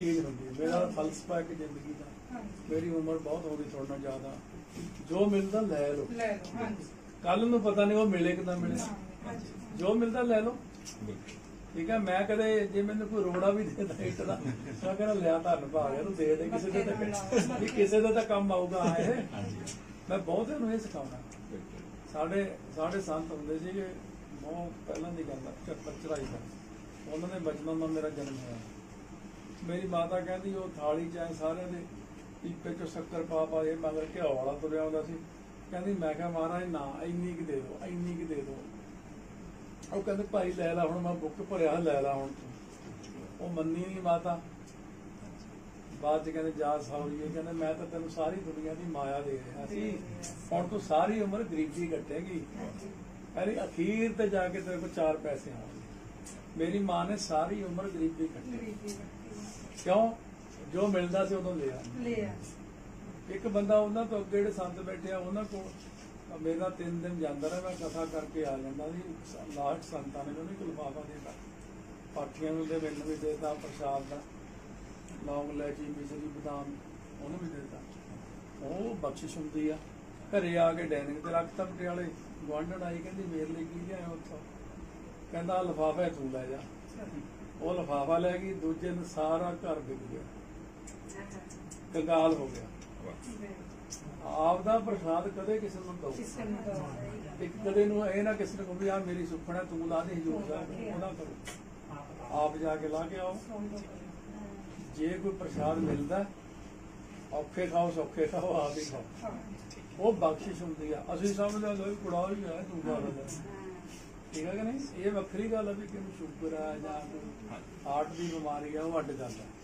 ਚੀਜ਼ ਹੁੰਦੀ ਹੈ। ਮੇਰਾ ਫਲਸਫਾ ਇੱਕ ਜ਼ਿੰਦਗੀ ਦਾ। ਮੇਰੀ ਉਮਰ ਬਹੁਤ ਹੋ ਗਈ ਨਾਲ ਜ਼ਿਆਦਾ। ਜੋ ਮਿਲਦਾ ਲੈ ਲਓ। ਲੈ ਲਓ ਹਾਂਜੀ। ਕੱਲ ਨੂੰ ਪਤਾ ਨਹੀਂ ਉਹ ਮਿਲੇ ਕਿ ਨਾ ਮਿਲੇ। ਹਾਂਜੀ। ਜੋ ਮਿਲਦਾ ਲੈ ਲਓ। ਠੀਕ ਹੈ ਮੈਂ ਕਦੇ ਜੇ ਮੈਨੂੰ ਕੋਈ ਰੋੜਾ ਵੀ ਦੇ ਦੇ ਇੱਟ ਦਾ ਮੈਂ ਕਹਿੰਦਾ ਲਿਆ ਧੰਨ ਭਾਗ ਤੂੰ ਦੇ ਦੇ ਕਿਸੇ ਦੇ ਤਾਂ ਵੀ ਕਿਸੇ ਦਾ ਤਾਂ ਕੰਮ ਆਊਗਾ ਇਹ ਮੈਂ ਬਹੁਤਿਆਂ ਨੂੰ ਇਹ ਸਿਖਾਉਣਾ ਸਾਡੇ ਸਾਡੇ ਸੰਤ ਹੁੰਦੇ ਸੀਗੇ ਬਹੁਤ ਪਹਿਲਾਂ ਦੀ ਗੱਲ ਹੈ 74 ਚੜਾਈ ਦਾ ਉਹਨਾਂ ਦੇ ਬਚਪਨ ਦਾ ਮੇਰਾ ਜਨਮ ਹੋਇਆ। ਮੇਰੀ ਮਾਤਾ ਕਹਿੰਦੀ ਉਹ ਥਾਲੀ ਚ ਐ ਸਾਰਿਆਂ ਦੇ ਪੀਪੇ ਚ ਸ਼ੱਕਰ ਪਾ ਪਾ ਇਹ ਮਗਰ ਘਿਓ ਵਾਲਾ ਤੁਰਿਆ ਹੁੰਦਾ ਸੀ। ਕਹਿੰਦੀ ਮੈਂ ਕਿਹਾ ਮਹਾਰਾਜ, ਨਾ, ਇੰਨੀ ਕਿ ਦੇ ਦਿਓ, ਇੰਨੀ ਕਿ ਦੇ ਦਿਓ। ਉਹ ਕਹਿੰਦੇ, ਭਾਈ ਲੈ ਲੈ, ਹੁਣ ਮੈਂ ਬੁੱਕ ਭਰਿਆ, ਲੈ ਲੈ ਹੁਣ ਤੂੰ। ਉਹ ਮੰਨੀ ਨਹੀਂ ਮਾਤਾ। ਬਾਅਦ ਚ ਕਹਿੰਦੇ, ਜਾ ਸੌਰੀਏ ਕਹਿੰਦੇ, ਮੈਂ ਤਾਂ ਤੈਨੂੰ ਸਾਰੀ ਦੁਨੀਆ ਦੀ ਮਾਇਆ ਦੇ ਰਿਹਾ ਸੀ। ਹੁਣ ਤੂੰ ਸਾਰੀ ਉਮਰ ਗਰੀਬੀ ਕੱਟੇਗੀ। ਕਹਿੰਦੀ, ਅਖੀਰ ਤੇ ਜਾ ਕੇ ਤੇਰੇ ਕੋਲ ਚਾਰ ਪੈਸੇ ਆਉਣਗੇ। ਮੇਰੀ ਮਾਂ ਨੇ ਸਾਰੀ ਉਮਰ ਗਰੀਬੀ ਕੱਟੀ। ਗਰੀਬੀ ਰੱਖੀ। ਕਿਉਂ? ਜੋ ਮਿਲਦਾ ਸੀ ਉਦੋਂ ਲਿਆ। ਲਿਆ ਇੱਕ ਬੰਦਾ ਉਹਨਾਂ ਤੋਂ ਅੱਗੇ ਜਿਹੜੇ ਸੰਤ ਬੈਠੇ ਆ ਉਹਨਾਂ ਕੋਲ ਮੇਰਾ ਤਿੰਨ ਦਿਨ ਜਾਂਦਾ ਰਿਹਾ ਮੈਂ ਕਥਾ ਕਰਕੇ ਆ ਜਾਂਦਾ ਸੀ। ਲਾਸਟ ਸੰਤਾਂ ਨੇ ਉਹਨੂੰ ਇੱਕ ਲਿਫਾਫਾ ਦੇਤਾ। ਪਾਠੀਆਂ ਨੂੰ ਦੇ ਮੈਨੂੰ ਵੀ ਦੇਤਾ ਪ੍ਰਸ਼ਾਦ ਦਾ ਲੌਂਗ ਲੈਚੀ ਮਿਸਰੀ ਬਦਾਮ ਉਹਨੂੰ ਵੀ ਦੇਤਾ। ਉਹ ਬਖਸ਼ਿਸ਼ ਹੁੰਦੀ ਆ। ਘਰੇ ਆ ਕੇ ਡੈਨਿੰਗ ਤੇ ਰੱਖਤਾ ਪਟਿਆਲੇ। ਗਵਾਂਢਣ ਆਈ ਕਹਿੰਦੀ ਮੇਰੇ ਲਈ ਕੀ ਲਿਆਇਆ ਉੱਥੋਂ? ਕਹਿੰਦਾ ਲਿਫਾਫਾ ਤੂੰ ਲੈ ਜਾ। ਉਹ ਲਿਫਾਫਾ ਲੈ ਗਈ ਦੂਜੇ ਦਿਨ ਸਾਰਾ ਘਰ ਵਿਕ ਗਿਆ। ਕੰਗਾਲ ਹੋ ਗਿਆ। ਆਪ ਦਾ ਪ੍ਰਸ਼ਾਦ ਕਦੇ ਕਿਸੇ ਨੂੰ ਦੋ ਇੱਕ ਕਦੇ ਨੂੰ ਇਹ ਨਾ ਕਿਸੇ ਨੂੰ ਕਹੋ ਯਾਰ ਮੇਰੀ ਸੁੱਖਣਾ ਤੂੰ ਲਾ ਦੇ ਹਜੂਰ ਸਾਹਿਬ ਉਹਦਾ ਕਰੋ। ਆਪ ਜਾ ਕੇ ਲਾ ਕੇ ਆਓ। ਜੇ ਕੋਈ ਪ੍ਰਸ਼ਾਦ ਮਿਲਦਾ ਔਖੇ ਖਾਓ ਸੌਖੇ ਖਾਓ ਆਪ ਹੀ ਖਾਓ। ਉਹ ਬਖਸ਼ਿਸ਼ ਹੁੰਦੀ ਆ। ਅਸੀਂ ਸਮਝਦੇ ਹਾਂ ਵੀ ਕੁੜਾ ਹੀ ਹੈ ਤੂੰ ਲੈ ਠੀਕ ਹੈ ਕਿ ਨਹੀਂ? ਇਹ ਵੱਖਰੀ ਗੱਲ ਹੈ ਵੀ ਕਿਹਨੂੰ ਸ਼ੂਗਰ ਆ ਜਾਂ ਹਾਰਟ ਦੀ ਬਿਮਾਰੀ ਆ ਉਹ ਅੱਡ ਗੱਲ ਹੈ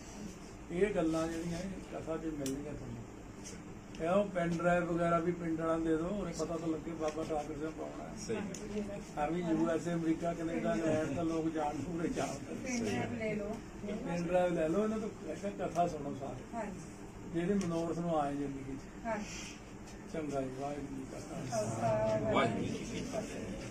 ਇਹ ਗੱਲਾਂ ਜਿਹੜੀਆਂ ਇਹ ਕਥਾ 'ਚ ਮਿਲਣਗੀਆਂ ਤੁਹਾਨੂੰ। ਇਹ ਉਹ ਪੈਨ ਡਰਾਈਵ ਵਗੈਰਾ ਵੀ ਪਿੰਡ ਵਾਲਿਆਂ ਨੂੰ ਦੇ ਦਿਓ ਉਹਨੇ ਪਤਾ ਤਾਂ ਲੱਗੇ ਬਾਬਾ ਠਾਕੁਰ ਸਿੰਘ ਪਾਉਣਾ ਹੈ ਸਹੀ ਆ ਵੀ U S A America Canada England ਤਾਂ ਲੋਕ ਜਾਣ ਪੂਰੇ ਪਿੰਡ ਲੈ ਲਓ। ਪੈਨ ਡਰਾਈਵ ਲੈ ਲਓ ਇਹਨਾਂ ਤੋਂ ਇੱਕ ਕਥਾ ਸੁਣੋ ਸਾਰੇ। ਹਾਂਜੀ। ਜਿਹੜੇ ਮਨੋਰਥ ਨੂੰ ਆਏ ਜ਼ਿੰਦਗੀ 'ਚ। ਹਾਂਜੀ। ਚੰਗਾ ਜੀ ਵਾਹਿਗੁਰੂ ਜੀ ਕਾ ਖਾਲਸਾ ਵਾਹਿਗੁਰੂ ਜੀ ਕੀ ਫਤਿਹ।